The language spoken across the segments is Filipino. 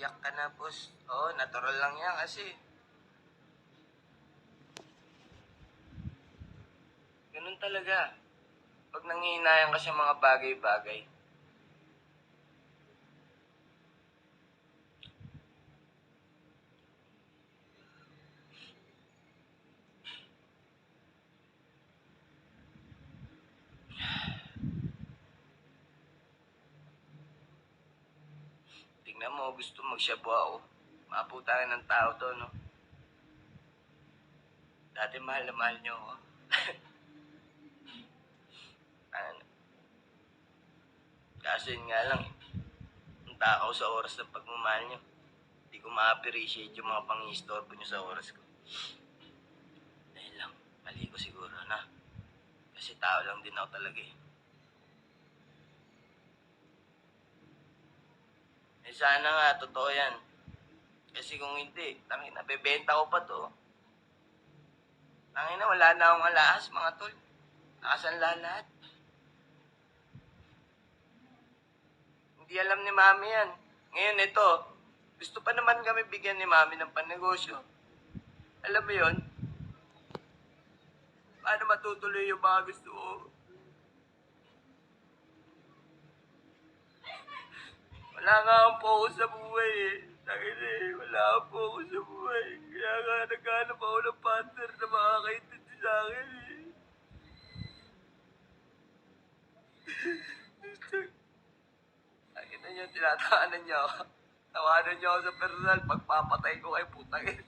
Iyak ka na, boss. Oo, natural lang yan kasi. Ganun talaga. Pag nangihinayan ka sa mga bagay-bagay. Tingnan mo, gusto magshabu ako. Maputangan ng tao to, no? Dati mahal na mahal niyo ako. ano? Kaso yun nga lang. Ang takaw sa oras ng pagmamahal niyo. Hindi ko ma-appreciate yung mga pang-istorbo niyo sa oras ko. Dahil lang, mali ko siguro na. Kasi tao lang din ako talaga eh. Sana nga, totoo yan. Kasi kung hindi, tangin na, bebenta ko pa to. Tangin na, wala na akong alas, mga tol. Nakasanla lahat. Hindi alam ni mami yan. Ngayon ito, gusto pa naman kami bigyan ni mami ng panegosyo. Alam mo yon? Paano matutuloy yung mga gusto ko? Wala nga akong focus sa buhay eh. Tangin eh, wala akong focus sa buhay. Kaya nga naghanap ako ng partner na makakaintindi sa akin eh. Tangin na niyo, tinatawanan niyo ako. Tawanan niyo ako sa personal, pagpapatay ko kay putang ina.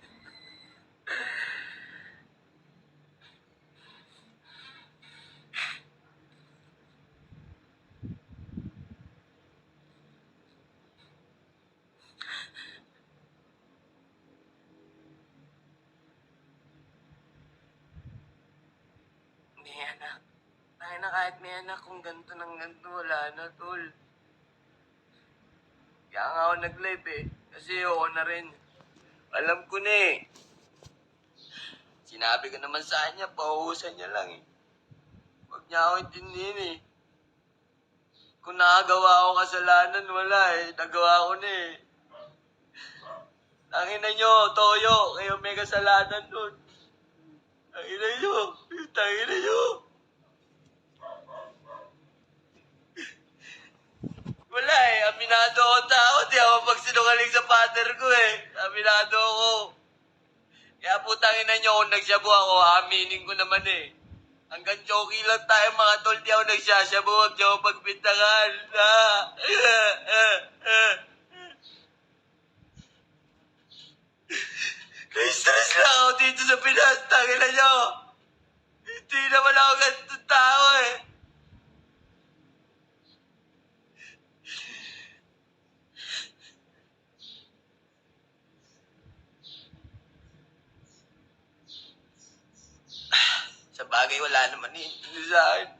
May anak. Tayo na kahit may anak, kung ganito ng ganito, wala na, tol. Kaya nga ako nag-live eh. Kasi ako na rin. Alam ko na eh. Sinabi ko naman sa kanya, pauhusan niya lang eh. Huwag niya ako intindihin eh. Kung nakagawa ako kasalanan, wala eh. Nagawa ko na eh. Tangin na nyo, Toyo, kayo may kasalanan nun. Tangin na nyo, tangin na nyo. Wala eh, aminado ako tao. Di ako magsinungaling sa father ko eh. Aminado ako. Kaya putangin na nyo, kung nagsyabu ako, aminin ko naman eh. Hanggang joking lang tayo mga tol, di ako nagsasyabu, huwag niyo ako pagbintangan. Ah. Na-stress lang ako dito sa Pinas, tangin na nyo. Hindi naman ako ganito tao eh. Sa bagay, wala naman eh. sa akin.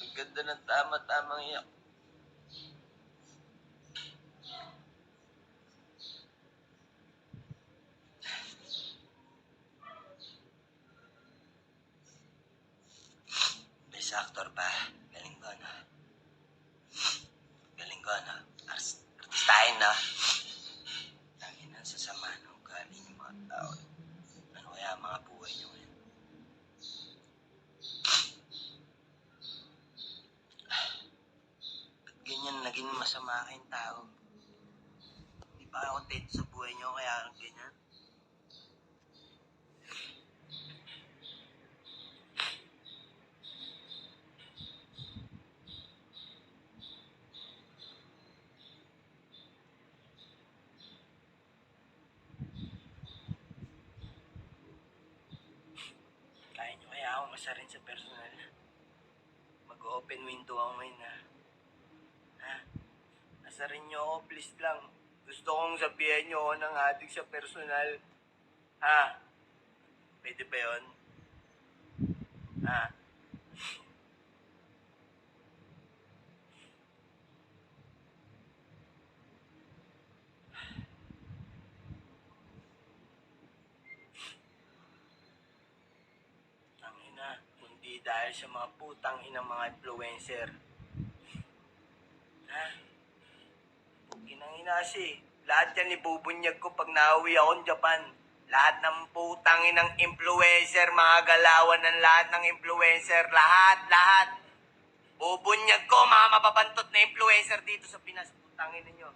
Ang ganda ng tama-tamang iyak. Best actor pa. Galing ko, ano? Galing ko, ano? Ars- Artistahin, no? Tangin na sa sama ng ugali ng mga tao. Ano kaya ang mga buhay niyo ngayon? Ba't ganyan naging masama kayong tao? Hindi pa ako contento sa buhay niyo kaya ganyan? Kaya niyo kaya ako masarin sa personal. Mag-open window ako ngayon ha. Ha? Nasarin niyo ako, please lang. Gusto kong sabihan niyo ako ng adik sa personal. Ha? Pwede ba yun? Ha? Dahil sa mga putang inang mga influencer. Ha? Inang inasi. Lahat yan ibubunyag ko pag nauwi akong Japan. Lahat ng putang inang influencer, mga galawan ng lahat ng influencer, lahat, lahat. Bubunyag ko, mga mapapantot na influencer dito sa Pinas. Putang ina nyo.